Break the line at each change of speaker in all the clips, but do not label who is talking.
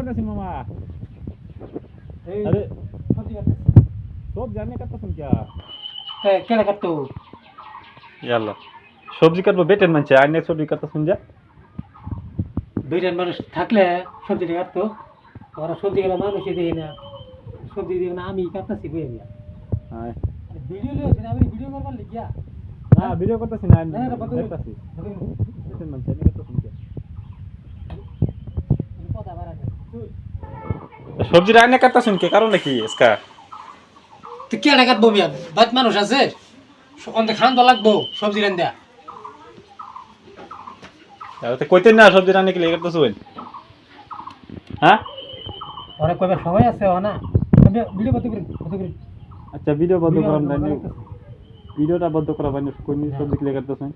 করতেছি মামা। আরে।
সবজি
জানি কাটতেছেন কে?
কে কেন কাটতো?
ইয়াল্লা সবজি কাটবো বেটেন মানছে আর নেক্সট সবজি কাটতেছেন যা।
দুইজন মানুষ থাকলে সবজিটা কাটতো ওরা সবজি গেলে মানুষই দেখি না। সবজি দিয়ে না আমি কাটতেছি আমি
হ্যাঁ
ভিডিও লিয়েছি আমি ভিডিও করবার লিখিয়া
না ভিডিও করতেছি না আমি
না, না, বন্ধ করে।
দেখতাছি বেটেন মানছে আমি কাটতেছেন কে
কথা বাড়াতে
সবজি রান্না কাটতেছেন কে? কারণ কি এসকা?
তো কেডা কাটবো মিয়া? বাদ মানুষ আছে? অন্তে খান তো লাগবো সবজি রান্দা
তো কইতেন না সবজি রান্না কি লেগে কাটতেছেন হ্যাঁ?
ওরা কয়বার সময় আছে ও না? ভিডিও কত করি কত করি।
আচ্ছা ভিডিও বন্ধ
Video
করাম
বন্ধ
না। ভিডিওটা বন্ধ করা বাইন কোন সবজি কি লেগে কাটতেছেন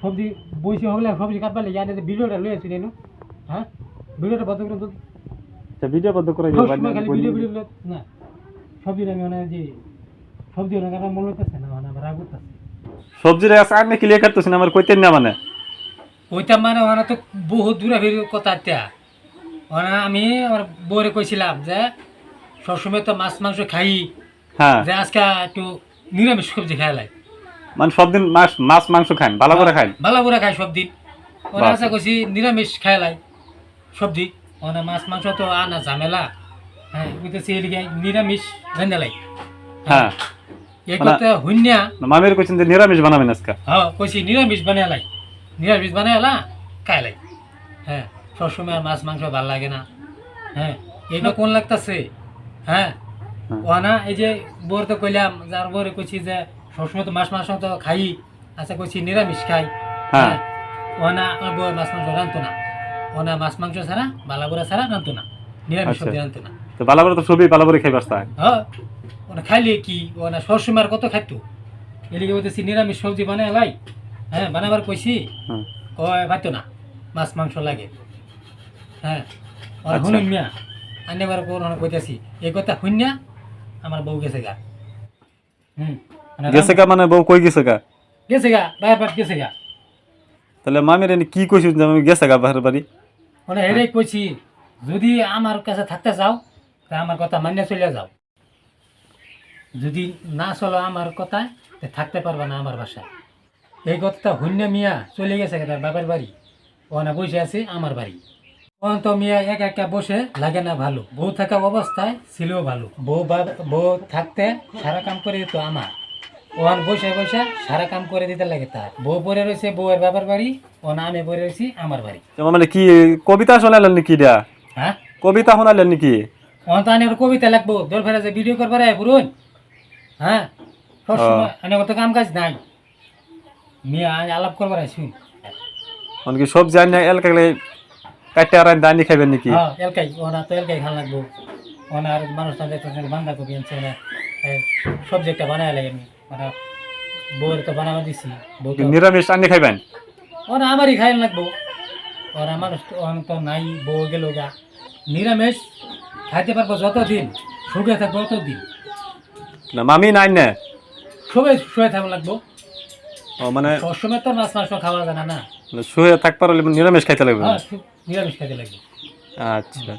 সবজি বইসি হলে সবজি কাটবার লেগে আনে ভিডিওটা লই আসি নেনু হ্যাঁ? ভিডিওটা বন্ধ করে তো।
আচ্ছা ভিডিও বন্ধ করে দিও
খালি ভিডিও ভিডিও না সবজি আমি মানে যে সবজি অনেক আমার মনে হইতেছে না মানে আমার রাগ উঠতেছে
সবজি রে আর নাকি লেগে কাটতেছেন আমার কইতেন না মানে।
ওইটা মানে ওখানে তো বহুত দূরে ফিরে কথা একটা ওখানে আমি আমার বউরে কইছিলাম যে সবসময় তো মাছ মাংস খাই
হ্যাঁ।
যে আজকে একটু নিরামিষ সবজি খাইলাই
মানে সব দিন মাছ মাছ মাংস খান ভালো করে খান
ভালো করে খাই সব দিন। ওরা। আশা করছি নিরামিষ খাইলাই সবজি। ওখানে মাছ মাংস তো আনা ঝামেলা। হ্যাঁ বুঝতেছি এদিকে নিরামিষ রান্দালাই
হ্যাঁ।
এই
মানে-
কথা হুন্যা
মামির কইছেন যে নিরামিষ বানাবেন আজকে।
হ্যাঁ কইছি নিরামিষ বানালাই নিরামিষ বানাইলা খাইলাই। হ্যাঁ সবসময় আর মাছ মাংস ভালো লাগে না। হ্যাঁ এইটা কোন লাগতাছে? হ্যাঁ
হ্যাঁ।
ওনা এই যে বোর তো কইলাম যার বোরে কইছি যে সবসময় তো মাছ মাংস তো খাই। আচ্ছা কইছি নিরামিষ খাই।
হ্যাঁ।
ওনা আমার বউয়ের মাছ মাংস রানতো না। ওনা মাছ মাংস ছাড়া বালাগুড়া ছাড়া রানতো না। নিরামিষ
আচ্ছা।
সবজি রানতো না।
তো করে তো সবই করে খাইবার চায়।
হ্যাঁ ওনা খাইলে কি? ওনা সবসময় আর কত খাইতো? এদিকে বলতেছি নিরামিষ সবজি বানাই লাই। হ্যাঁ বানাবার কইছি। কয় পাইতো না মাছ মাংস লাগে। হ্যাঁ
আচ্ছা।
শুনুন মিয়া। আনেবার কোন কইতেছি এই কথা শুনিয়া আমার বউ গেছে গা। হুম মানে
গেছে গা মানে বউ কই গেছে গা?
গেছে গা বাইরে পাট গেছে গা।
তাহলে মামির কি কইছিস আমি গেছে গা বাহির বাড়ি?
মানে হেরে কইছি, যদি আমার কাছে থাকতে চাও, তা আমার কথা মান্য চলে যাও। যদি না চলো আমার কথায়, তা থাকতে পারবে না আমার বাসায়। এই কথাটা শূন্য মিয়া চলে গেছে তার বাবার বাড়ি। ওখানে বসে আছে আমার বাড়ি। অন্ত মিয়া, এক একা বসে লাগে না ভালো। বউ থাকা অবস্থায় ছিল ভালো। বউ বউ থাকতে সারা কাম করে তো আমার। ওখান বসে বসে সারা কাম করে দিতে লাগে তার। বউ পরে রয়েছে বউয়ের বাবার বাড়ি ওখানে আমি পরে রয়েছি আমার বাড়ি।
তো মানে কি কবিতা শোনালেন নাকি দিয়া
হ্যাঁ?
কবিতা শোনালেন নাকি?
অন্তানে কবিতা লাগবো। দোল ফেরা যে ভিডিও করবার আয় পুরুন। হ্যাঁ? সবসময় এনে কত কাম কাজ নাই। মিয়া আজ আলাপ করবার আইসুন
মানে কি সবজি আনিয়া এলকালে কাটতে আর দানি খাইবেন নাকি?
হ্যাঁ এলকাই ওনা তো এলকাই খান লাগবো। ওনা আর মানুষ না দেখতে বান্ধা কপি আনছে না। সবজি একটা বানায় লাগে আমি। মানে বউয়ের তো বানাবার দিছি বউ
নিরামিষ আনি খাইবেন?
ওরা আমারই খাইল লাগবো। ওরা মানুষ তো তো নাই বউ গেল গা। নিরামিষ খাইতে পারব যতদিন সুখে থাকব ততদিন
না মামি নাই না।
সবাই শুয়ে থাকব লাগবো।
ও মানে
সবসময় তো মাছ মাংস খাওয়া যায় না না।
শুয়ে থাকবার হলে নিরামিষ খাইতে লাগবে।
হ্যাঁ নিরামিষ খাইতে লাগবে।
আচ্ছা।